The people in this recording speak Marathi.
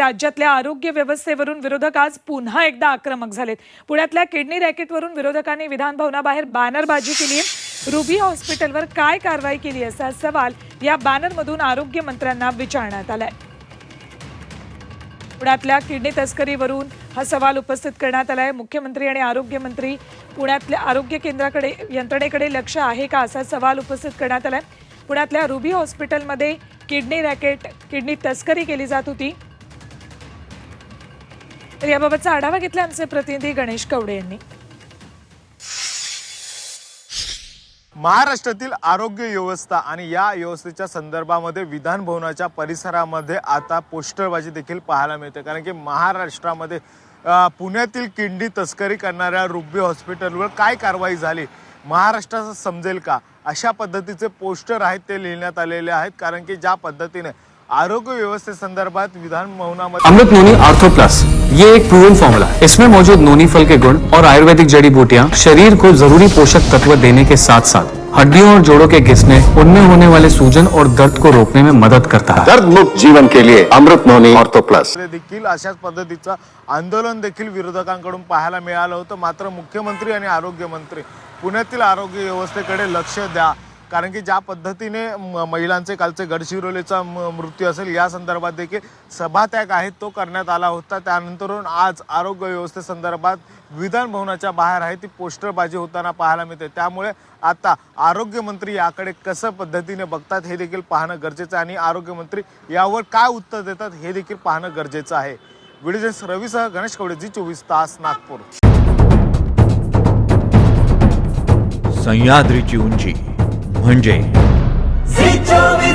राज्यातल्या आरोग्य व्यवस्थेवरून विरोधक आज पुन्हा एकदा आक्रमक झालेत. पुण्यातल्या किडनी रॅकेटवरून विरोधकांनी विधानभवनाबाहेर बॅनरबाजी केली आहे रुबी हॉस्पिटलवर काय कारवाई केली असा सवाल या बॅनरमधून आरोग्य मंत्र्यांना विचारण्यात आलाय. पुण्यातल्या किडनी तस्करीवरून हा सवाल उपस्थित करण्यात आलाय. मुख्यमंत्री आणि आरोग्यमंत्री पुण्यातल्या आरोग्य केंद्राकडे यंत्रणेकडे लक्ष आहे का असा सवाल उपस्थित करण्यात आलाय. पुण्यातल्या रुबी हॉस्पिटलमध्ये किडनी रॅकेट किडनी तस्करी केली जात होती. तर याबाबतचा आढावा घेतला आमचे प्रतिनिधी गणेश कवडे यांनी. महाराष्ट्रातील आरोग्य व्यवस्था आणि या व्यवस्थेच्या संदर्भामध्ये विधान भवनाच्या परिसरामध्ये आता पोस्टरबाजी देखील पाहायला मिळते. कारण की महाराष्ट्रामध्ये पुण्यातील किंडी तस्करी करणाऱ्या रुबी हॉस्पिटलवर काय कारवाई झाली? महाराष्ट्राचं समजेल का? अशा पद्धतीचे पोस्टर आहेत ते लिहिण्यात आलेले आहेत. कारण की ज्या पद्धतीने आरोग्य व्यवस्थेसंदर्भात विधान भवनामध्ये अमृत नोनी आर्थो प्लस ये एक प्रूवन फॉर्मूला है। इसमें मौजूद नोनी फल के गुण और आयुर्वेदिक जड़ी बूटियाँ शरीर को जरूरी पोषक तत्व देने के साथ साथ हड्डियों और जोड़ों के घिसने उनमें होने वाले सूजन और दर्द को रोकने में मदद करता है। दर्द मुक्त जीवन के लिए अमृत नोनी ऑर्थो प्लस देखील अशाच पद्धतीचं आंदोलन देखील विरोधकांकडून पाहायला मिळालं होतं. मात्र मुख्यमंत्री आणि आरोग्यमंत्री पुण्यातील आरोग्य व्यवस्थेकडे लक्ष द्या. कारण की ज्या पद्धतीने म- महिलांचे कालचे गडचिरोलीचा म- मृत्यू असेल या संदर्भात देखील सभात्याग आहे तो करण्यात आला होता. त्यानंतरून आज आरोग्य व्यवस्थेसंदर्भात विधान भवनाच्या बाहेर आहे ती पोस्टरबाजी होताना पाहायला मिळते. त्यामुळे आता आरोग्यमंत्री याकडे कसं पद्धतीने बघतात हे देखील पाहणं गरजेचं आहे. आणि आरोग्यमंत्री यावर काय उत्तर देतात हे देखील पाहणं गरजेचं आहे. विडिजन्स रवीसह गणेश कवडे जी चोवीस तास नागपूर. सह्याद्रीची उंची. म्हणजे Zee Chovista